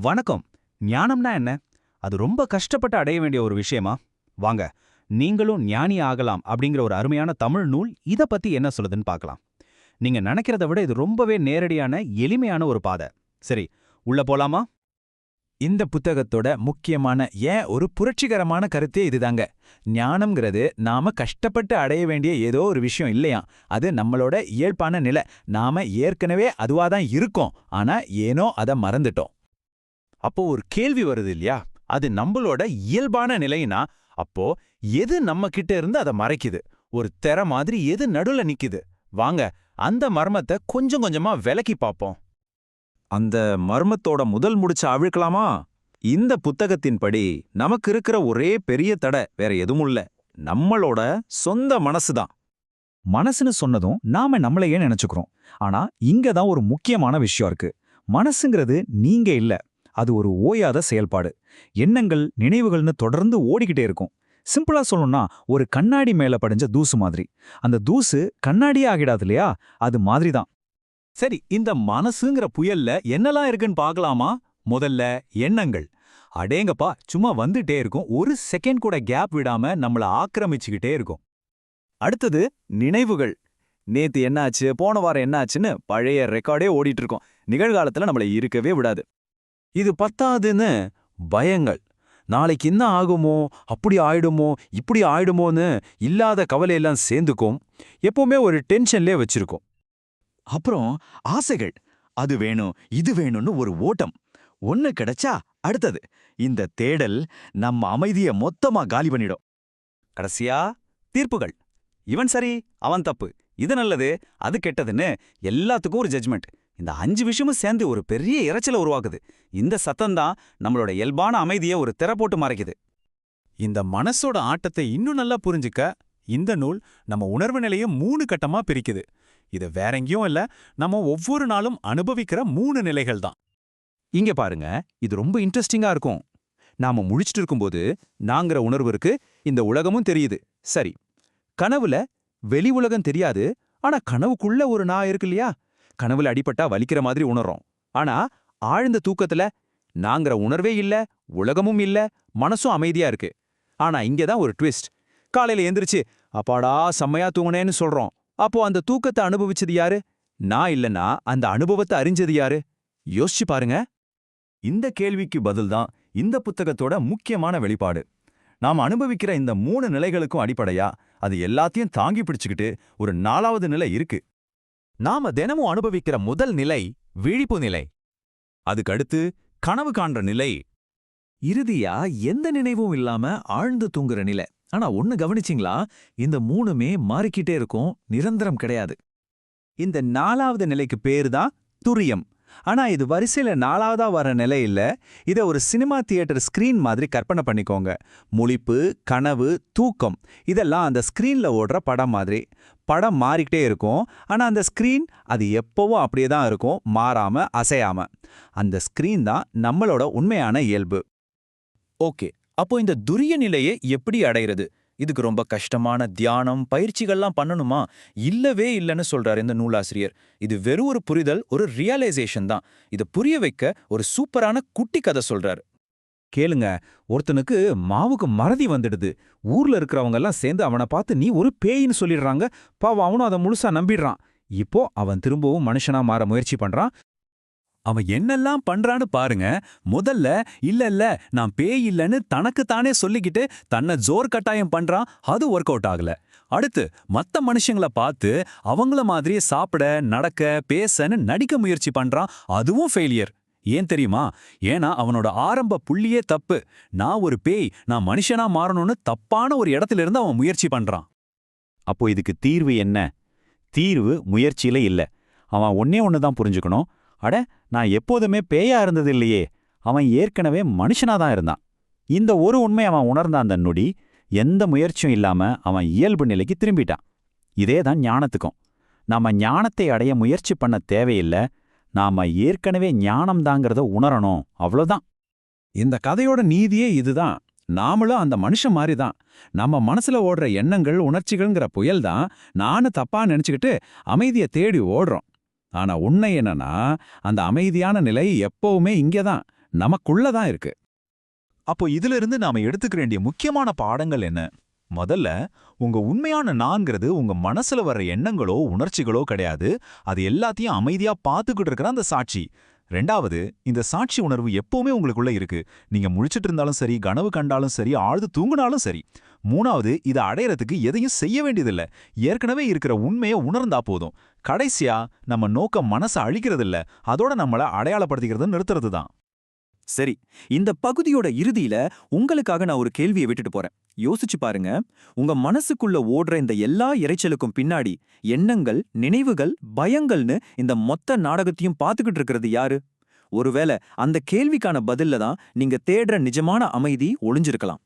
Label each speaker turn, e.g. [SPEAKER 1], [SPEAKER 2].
[SPEAKER 1] வணக்கம். ஞானம்னா என்ன? அது ரொம்ப கஷ்டப்பட்டு அடைய வேண்டிய ஒரு விஷயமா? வாங்க நீங்களும் ஞானி ஆகலாம் அப்படிங்கிற ஒரு அருமையான தமிழ் நூல் இத பத்தி என்ன சொல்லுதுன்னு பார்க்கலாம் நீங்க நினைக்கிறத விட இது ரொம்பவே நேரடியான எளிமையான ஒரு பாதை. சரி உள்ள போலாமா?
[SPEAKER 2] இந்த புத்தகத்தோட முக்கியமான ஏன் ஒரு புரட்சிகரமான கருத்தே இதுதாங்க. ஞானம்ங்கிறது நாம கஷ்டப்பட்டு அடைய வேண்டிய ஏதோ ஒரு விஷயம் இல்லையா? அது நம்மளோட இயல்பான நிலை. நாம ஏற்கனவே அதுவாதான் இருக்கோம். ஆனா ஏனோ அதை மறந்துட்டோம்.
[SPEAKER 3] அப்போ ஒரு கேள்வி வருது இல்லையா? அது நம்மளோட இயல்பான நிலைனா அப்போ எது நம்ம கிட்ட இருந்து அதை மறைக்குது? ஒரு தெர மாதிரி எது நடுல நிக்குது? வாங்க அந்த மர்மத்தை கொஞ்சம் கொஞ்சமா விலக்கி பார்ப்போம்.
[SPEAKER 2] அந்த மர்மத்தோட முதல் முடிச்ச அவிழ்க்கலாமா? இந்த புத்தகத்தின்படி நமக்கு இருக்கிற ஒரே பெரிய தடை வேற எதுவும் இல்ல நம்மளோட சொந்த மனசுதான்
[SPEAKER 4] மனசுன்னு சொன்னதும் நாம நம்மளையே நினைச்சுக்கிறோம். ஆனா இங்க தான் ஒரு முக்கியமான விஷயம் இருக்கு. மனசுங்கிறது நீங்க இல்ல அது ஒரு ஓயாத செயல்பாடு. எண்ணங்கள் நினைவுகள்னு தொடர்ந்து ஓடிக்கிட்டே இருக்கும். சிம்பிளா சொல்லணும்னா ஒரு கண்ணாடி மேல படிஞ்ச தூசு மாதிரி. அந்த தூசு கண்ணாடியே ஆகிடாது இல்லையா? அது மாதிரி தான்
[SPEAKER 3] சரி இந்த மனசுங்கிற புயல்ல என்னெல்லாம் இருக்குன்னு பார்க்கலாமா? முதல்ல எண்ணங்கள். அடேங்கப்பா சும்மா வந்துட்டே இருக்கும். ஒரு செகண்ட் கூட கேப் விடாம நம்மள ஆக்கிரமிச்சுக்கிட்டே இருக்கும். அடுத்தது நினைவுகள். நேத்து என்னாச்சு? போன வாரம் என்னாச்சுன்னு பழைய ரெக்கார்டே ஓடிட்டு இருக்கோம். நிகழ்காலத்துல நம்மள இருக்கவே விடாது. இது பத்தாதுன்னு பயங்கள். நாளைக்கு என்ன ஆகுமோ அப்படி ஆயிடுமோ இப்படி ஆயிடுமோன்னு இல்லாத கவலையெல்லாம் சேர்ந்துக்கும். எப்பவுமே ஒரு டென்ஷன்லே வச்சிருக்கோம். அப்புறம் ஆசைகள். அது வேணும் இது வேணும்னு ஒரு ஓட்டம். ஒன்று கிடைச்சா அடுத்தது. இந்த தேடல் நம்ம அமைதிய மொத்தமா காலி பண்ணிடும். கடைசியா தீர்ப்புகள். இவன் சரி அவன் தப்பு. இது நல்லது அது கெட்டதுன்னு எல்லாத்துக்கும் ஒரு ஜட்ஜ்மெண்ட் இந்த அஞ்சு விஷயமும் சேர்ந்து ஒரு பெரிய இரைச்சலை உருவாக்குது. இந்த சத்தம்தான் நம்மளோட இயல்பான அமைதியை ஒரு திரை போட்டு மறைக்குது. இந்த மனசோட ஆட்டத்தை இன்னும் நல்லா புரிஞ்சுக்க இந்த நூல் நம்ம உணர்வு நிலையை மூணு கட்டமா பிரிக்குது. இது வேற எங்கேயும் இல்ல நம்ம ஒவ்வொரு நாளும் அனுபவிக்கிற மூணு நிலைகள் தான். இங்க பாருங்க இது ரொம்ப இன்ட்ரெஸ்டிங்கா இருக்கும். நாம முழிச்சிட்டு இருக்கும்போது நாங்கிற உணர்வு இருக்கு இந்த உலகமும் தெரியுது. சரி கனவுல வெளி உலகம் தெரியாது ஆனா கனவுக்குள்ள ஒரு நான் இருக்கு இல்லையா? கனவுல அடிபட்டா வலிக்கிற மாதிரி உணர்றோம். ஆனா ஆழ்ந்த தூக்கத்துல நாங்கிற உணர்வே இல்ல உலகமும் இல்ல மனசும் அமைதியா இருக்கு. ஆனா இங்கதான் ஒரு ட்விஸ்ட். காலையில எந்திரிச்சு அப்பாடா செம்மையா தூங்குனேன்னு சொல்றோம். அப்போ அந்த தூக்கத்தை அனுபவிச்சது யாரு? நான் இல்லனா அந்த அனுபவத்தை அறிஞ்சது யாரு? யோசிச்சு பாருங்க. இந்த கேள்விக்கு பதில்தான் இந்த புத்தகத்தோட முக்கியமான வெளிப்பாடு. நாம் அனுபவிக்கிற இந்த மூணு நிலைகளுக்கும் அடிப்படையா அது எல்லாத்தையும் தாங்கி பிடிச்சுக்கிட்டு ஒரு நாலாவது நிலை இருக்கு. நாம தினமும் அனுபவிக்கிற முதல் நிலை விழிப்பு நிலை. அதுக்கடுத்து கனவு காண்ற நிலை. இறுதியா எந்த நினைவும் இல்லாம ஆழ்ந்து தூங்குற நிலை. ஆனா ஒன்னு கவனிச்சிங்களா? இந்த மூணுமே மாறிக்கிட்டே இருக்கும். நிரந்தரம் கிடையாது. இந்த நாலாவது நிலைக்கு பேரு தான் துரியம். ஆனா இது வரிசையில நாலாவதா வர நிலை இல்ல. இத ஒரு சினிமா தியேட்டர் ஸ்கிரீன் மாதிரி கற்பனை பண்ணிக்கோங்க. முழிப்பு கனவு தூக்கம் இதெல்லாம் அந்த ஸ்கிரீன்ல ஓடுற படம் மாதிரி. படம் மாறிக்கிட்டே இருக்கும். ஆனா அந்த ஸ்கிரீன் அது எப்பவும் அப்படியே தான் இருக்கும் மாறாம அசையாம. அந்த ஸ்கிரீன் தான் நம்மளோட உண்மையான இயல்பு. ஓகே. அப்போ இந்த துரிய நிலையை எப்படி அடையிறது? இதுக்கு ரொம்ப கஷ்டமான தியானம் பயிற்சிகள்லாம் பண்ணணுமா? இல்லவே இல்லைன்னு சொல்றாரு இந்த நூலாசிரியர். இது வெறும் ஒரு புரிதல் ஒரு ரியலைசேஷன் தான். இதை புரிய வைக்க ஒரு சூப்பரான குட்டி கதை சொல்றாரு.
[SPEAKER 1] கேளுங்க ஒருத்தனுக்கு மாவுக்கு மறதி வந்துடுது. ஊர்ல இருக்கிறவங்க எல்லாம் சேர்ந்து அவனை பார்த்து நீ ஒரு பேயின்னு சொல்லிடுறாங்க. பாவம் அவனும் அதை முழுசா நம்பிடுறான். இப்போ அவன் திரும்பவும் மனுஷனா மாற முயற்சி பண்றான்.
[SPEAKER 3] அவன் என்னெல்லாம் பண்றான்னு பாருங்க. முதல்ல இல்ல இல்ல நான் பேய் இல்லைன்னு தனக்கு தானே சொல்லிக்கிட்டு தன்னை ஜோர் கட்டாயம் பண்றான் அது ஒர்க் அவுட் ஆகல. அடுத்து மத்த மனுஷங்கள பார்த்து அவங்கள மாதிரியே சாப்பிட நடக்க பேசன்னு நடிக்க முயற்சி பண்றான் அதுவும் ஃபெயிலியர் ஏன் தெரியுமா? ஏன்னா அவனோட ஆரம்ப புள்ளியே தப்பு. நான் ஒரு பேய் நான் மனுஷனா மாறணும்னு தப்பான ஒரு இடத்துல இருந்து அவன் முயற்சி பண்றான்.
[SPEAKER 2] அப்போ இதுக்கு தீர்வு என்ன? தீர்வு முயற்சியில இல்ல. அவன் ஒன்னே ஒன்னு தான் புரிஞ்சுக்கணும். அட நான் எப்போதுமே பேயா இருந்தது இல்லையே அவன் ஏற்கனவே மனுஷனா தான் இருந்தான். இந்த ஒரு உண்மை அவன் உணர்ந்த அந்த நொடி எந்த முயற்சியும் இல்லாம அவன் இயல்பு நிலைக்கு திரும்பிட்டான். இதே தான் ஞானத்துக்கும். நாம ஞானத்தை அடைய முயற்சி பண்ண தேவையில்லை. நாம ஏற்கனவே ஞானம்தாங்கிறத உணரணும். அவ்வளோதான்
[SPEAKER 3] இந்த கதையோட நீதியே இதுதான். நாமளும் அந்த மனுஷன் மாதிரி தான் நம்ம மனசுல ஓடுற எண்ணங்கள் உணர்ச்சிகள்ங்கிற புயல் தான் நானு தப்பா நினைச்சுக்கிட்டு அமைதியை தேடி ஓடுறோம். ஆனா உண்மை என்னன்னா அந்த அமைதியான நிலை எப்பவுமே இங்கே தான்
[SPEAKER 4] நமக்குள்ள தான் இருக்கு.
[SPEAKER 3] அப்போ இதுல இருந்து நாம எடுத்துக்க வேண்டிய முக்கியமான பாடங்கள் என்ன? முதல்ல உங்க உண்மையான நான்கிறது உங்க மனசுல வர்ற எண்ணங்களோ உணர்ச்சிகளோ கிடையாது. அது எல்லாத்தையும் அமைதியா பார்த்துக்கிட்டு இருக்கிற அந்த சாட்சி. ரெண்டாவது இந்த சாட்சி உணர்வு எப்பவுமே உங்களுக்குள்ள இருக்கு. நீங்க முழிச்சிட்டு இருந்தாலும் சரி கனவு கண்டாலும் சரி ஆழ்ந்து தூங்கினாலும் சரி. மூணாவது இதை அடையறதுக்கு எதையும் செய்ய வேண்டியதில்ல. ஏற்கனவே இருக்கிற உண்மையை உணர்ந்தா போதும். கடைசியா நம்ம நோக்கம் மனசை அழிக்கிறதில்ல. அதோட நம்மள அடையாளப்படுத்திக்கிறது நிறுத்துறது தான்
[SPEAKER 5] சரி இந்த பகுதியோட இறுதியில உங்களுக்காக நான் ஒரு கேள்வியை விட்டுட்டு போறேன். யோசிச்சு பாருங்க. உங்க மனசுக்குள்ள ஓடுற இந்த எல்லா இறைச்சலுக்கும் பின்னாடி எண்ணங்கள் நினைவுகள் பயங்கள்னு இந்த மொத்த நாடகத்தையும் பார்த்துக்கிட்டு இருக்கிறது யாரு? ஒருவேளை அந்த கேள்விக்கான பதில்ல தான் நீங்க தேடுற நிஜமான அமைதி ஒளிஞ்சிருக்கலாம்.